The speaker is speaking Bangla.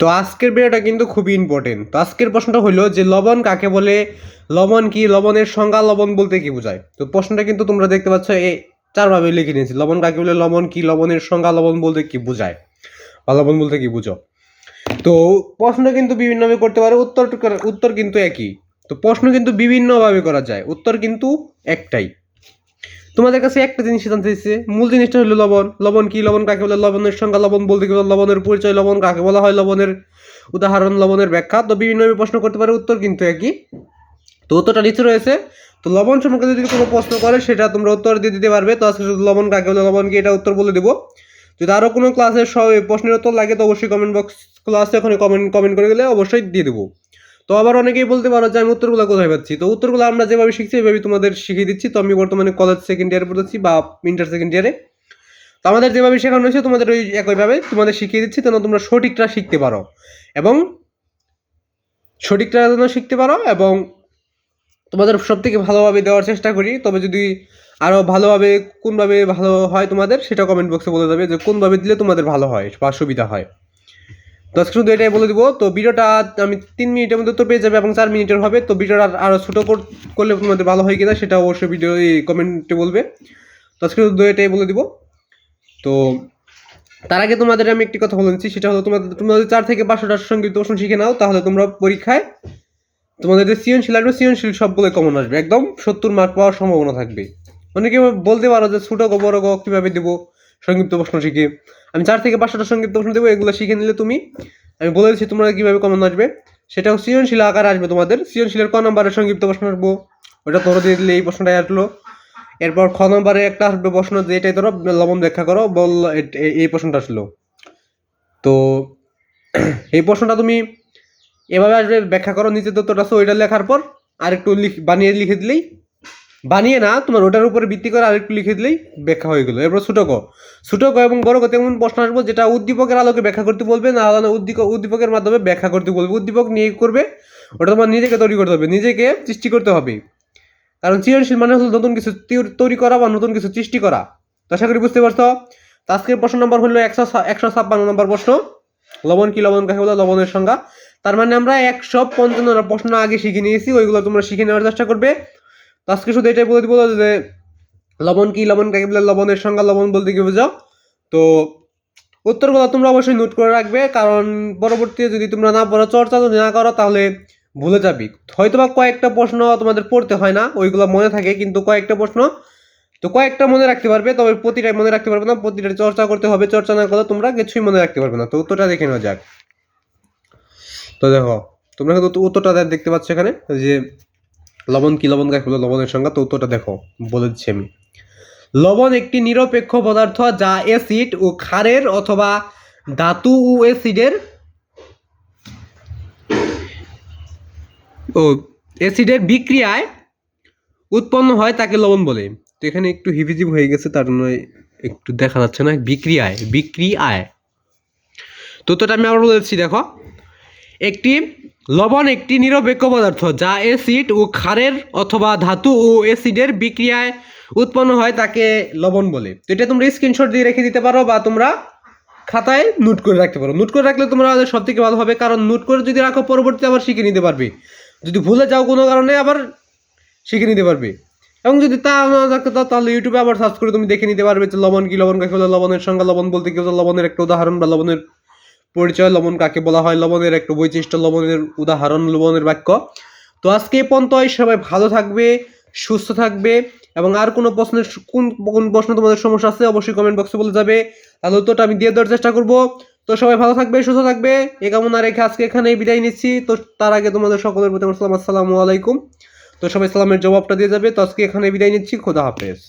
তো আজকের ভিডিওটা কিন্তু খুবই ইম্পর্টেন্ট তো আজকের প্রশ্নটা হলো যে লবণ কাকে বলে? লবণ কি? লবণের সংজ্ঞা লবণ বলতে কি বোঝায়? তো প্রশ্নটা কিন্তু তোমরা দেখতে পাচ্ছ, এই চারভাবে লিখে নিয়েছি। লবণ কাকে বলে? লবণ কি? লবণের সংজ্ঞা লবণ বলতে কি বোঝায়? বা লবণ বলতে কি বুঝো? তো প্রশ্ন কিন্তু বিভিন্নভাবে করতে পারে উত্তর উত্তর কিন্তু একই। তো প্রশ্ন কিন্তু বিভিন্নভাবে করা যায়, উত্তর কিন্তু একটাই। তোমাদের কাছে একটা জিনিস জানতে চাইছে। মূল জিনিসটা হলো লবণ। লবণ কি? লবণ কাকে বলে? লবণের সংজ্ঞা লবণ বলতে গেলে লবণের পরিচয়, লবণ কাকে বলা হয়? লবণের উদাহরণ, লবণের ব্যাখ্যা। তো বিভিন্নভাবে প্রশ্ন করতে পারে, উত্তর কিন্তু একই। তো উত্তরটা নিচে রয়েছে। তো লবণ সম্পর্কে যদি কোনো প্রশ্ন করে, সেটা তোমরা উত্তর দিয়ে দিতে পারবে। তো আজকে শুধু লবণ কাকে বলে, লবণ কি? এটা উত্তর বলে দেবো। যদি আরও কোনো ক্লাসের সব প্রশ্নের উত্তর লাগে, তো অবশ্যই কমেন্ট বক্স ক্লাসে ওখানে কমেন্ট কমেন্ট করে গেলে অবশ্যই দিয়ে দেবো। তো আবার অনেকেই বলতে পারো যে আমি উত্তরগুলো কোথায় পাচ্ছি? তো উত্তরগুলো আমরা যেভাবে শিখছি, এভাবেই তোমাদের শিখিয়ে দিচ্ছি। তো আমি বর্তমানে কলেজ সেকেন্ড ইয়ারে পড়তেছি বা ইন্টার সেকেন্ড ইয়ারে তো আমাদের যেভাবে শেখানো হয়েছে, তোমাদের ওই একইভাবে তোমাদের শিখিয়ে দিচ্ছি, যেন তোমরা সঠিকটা শিখতে পারো। এবং সঠিকটা যেন শিখতে পারো এবং তোমাদের সব থেকে ভালোভাবে দেওয়ার চেষ্টা করি। তবে যদি আরও ভালোভাবে, কোনভাবে ভালো হয় তোমাদের, সেটা কমেন্ট বক্সে বলে দেবে যে কোনভাবে দিলে তোমাদের ভালো হয় বা সুবিধা হয়। তো আজকে শুধু এটাই বলে দিব, তো ভিডিওটা আমি তিন মিনিটের মধ্যে তো পেয়ে যাবে এবং চার মিনিটের হবে, তো ভিডিওটা আরও ছোটো করলে তোমাদের ভালো হয় কিনা সেটা অবশ্যই ভিডিও কমেন্টে বলবে। তো আজকে শুধু এটাই বলে দিব। তো তার আগে তোমাদের আমি একটি কথা বলে দিচ্ছি সেটা হলো তোমাদের তোমরা যদি চার থেকে পাঁচশোটার সংগীত প্রশ্ন শিখে নাও, তাহলে তোমরা পরীক্ষায় তোমাদের যে সৃজনশীল আসবে সৃজনশীল সবগুলো কমন আসবে। একদম সত্তর মার্ক পাওয়ার সম্ভাবনা থাকবে। অনেকে বলতে পারো যে ছোটো গো বড় গো কীভাবে দেবো? সংক্ষিপ্ত প্রশ্ন শিখে। আমি চার থেকে পাঁচশোটা সংক্ষিপ্ত প্রশ্ন দেবো, এগুলো শিখে নিলে তুমি, আমি বলে দিচ্ছি তোমরা কীভাবে কমন আসবে। সেটাও সৃজনশীল আকার আসবে তোমাদের। সৃজনশীলের ক নম্বরের সংক্ষিপ্ত প্রশ্ন আসব ওটা ধরো দিয়ে দিলে এই প্রশ্নটাই আসলো। এরপর খ নম্বরে একটা আসবে প্রশ্ন, যে এটাই ধরো, লবণ ব্যাখ্যা করো, বল এই প্রশ্নটা আসলো। তো, এই প্রশ্নটা তুমি এভাবে আসবে, ব্যাখ্যা করো, নিচে তত্ত্বটা আছে, ওইটা লেখার পর আরেকটু লিখ, বানিয়ে লিখে দিলেই বানিয়ে না, তোমার ওটার উপরে ভিত্তি করে আরেকটু লিখে দিলেই ব্যাখ্যা হয়ে গেলো। এরপর ছোটো ক। ছোটো ক এবং বড় ক তেমন প্রশ্ন আসব যেটা উদ্দীপকের আলোকে ব্যাখ্যা করতে বলবে, না আলাদা উদ্দীপ উদ্দীপকের মাধ্যমে ব্যাখ্যা করতে বলবে। উদ্দীপক নিয়ে করবে, ওটা তোমার নিজেকে তৈরি করতে হবে, নিজেকে সৃষ্টি করতে হবে। কারণ সৃজনশীল মানে হলো নতুন কিছু তৈরি করা বা নতুন কিছু সৃষ্টি করা। তো আশা করি বুঝতে পারছ? আজকের প্রশ্ন নম্বর হলো একশো একশো ছাপ্পান্ন নম্বর প্রশ্ন। লবণ কি লবণ, কাকে বলে? লবণের সংজ্ঞা। তার মানে আমরা একশো পঞ্চান্ন প্রশ্ন আগে শিখে নিয়েছি, ওইগুলো তোমরা শিখে নেওয়ার চেষ্টা করবে। তো আজকে শুধু এটাই বলে দিব যে লবণ কি, লবণ কাকে বলে? লবণের সংজ্ঞা লবণ বলতে কি বোঝাও? তো উত্তরগুলো তোমরা অবশ্যই নোট করে রাখবে, কারণ পরবর্তীতে যদি তোমরা না পড়ো, চর্চা যদি না করো, তাহলে ভুলে যাবি। হয়তো বা কয়েকটা প্রশ্ন তোমাদের পড়তে হয় না, ওইগুলো মনে থাকে, কিন্তু কয়েকটা প্রশ্ন তো কয়েকটা মনে রাখতে পারবে, তবে প্রতিটাই মনে রাখতে পারবে না প্রতিটা চর্চা করতে হবে, চর্চা না করলে তোমরা কিছুই মনে রাখতে পারবে না। তো উত্তরটা দেখে নেওয়া যাক। তো দেখো, তোমরা কিন্তু উত্তরটা দেখতে পাচ্ছ এখানে, যে লবণ কি লবণ কাকে বলে লবণের সংজ্ঞা? তো উত্তরটা দেখো বলে দিচ্ছি আমি লবণ একটি নিরপেক্ষ পদার্থ যা অ্যাসিড ও ক্ষারের অথবা ধাতু ও অ্যাসিডের ও অ্যাসিডের বিক্রিয়ায় উৎপন্ন হয় তাকে লবণ বলে। তো এখানে একটু হিভিজিভ হয়ে গেছে, তার জন্য একটু দেখা যাচ্ছে না। বিক্রিয়ায় বিক্রিয়ায়। তো তোটা আমি আবার বলেছি দেখো। একটি লবণ একটি নিরপেক্ষ পদার্থ যা অ্যাসিড ও ক্ষারের অথবা ধাতু ও অ্যাসিডের বিক্রিয়ায় উৎপন্ন হয় তাকে লবণ বলে। তো এটা তোমরা স্ক্রিনশট দিয়ে রেখে দিতে পারো বা তোমরা খাতায় নোট করে রাখতে পারো। নোট করে রাখলে তোমরা সব থেকে ভালো হবে, কারণ নোট করে যদি রাখো, পরবর্তীতে আবার শিখে নিতে পারবে। যদি ভুলে যাও কোনো কারণে, আবার শিখে নিতে পারবে। এবং যদি তা না থাকতে তাহলে ইউটিউবে আবার সার্চ করে তুমি দেখে নিতে পারবে যে লবণ কি লবণ, কাকে বলে লবণের সংজ্ঞা, লবণ বলতে কি লবণের একটা উদাহরণ বা লবণের পরিচয় লবণ কাকে বলা হয়? লবণের একটা বৈশিষ্ট্য, লবণের উদাহরণ, লবণের বাক্য। তো আজকে এই পর্যন্তই। সবাই ভালো থাকবে, সুস্থ থাকবে এবং আর কোনো প্রশ্নের কোন কোন প্রশ্ন তোমাদের সমস্যা আছে অবশ্যই কমেন্ট বক্সে বলে যাবে। তাহলে উত্তরটা আমি দিয়ে দেওয়ার চেষ্টা করব। তো সবাই ভালো থাকবে, সুস্থ থাকবে। এ কামনা রেখে আজকে এখানেই বিদায় নিচ্ছি। তো তার আগে তোমাদের সকলের প্রতি আমার সালাম। আসসালামু আলাইকুম। তো সবাই সালামের জবাবটা দিয়ে যাবে। তো আজকে এখানে বিদায় নিচ্ছি। খোদা হাফেজ।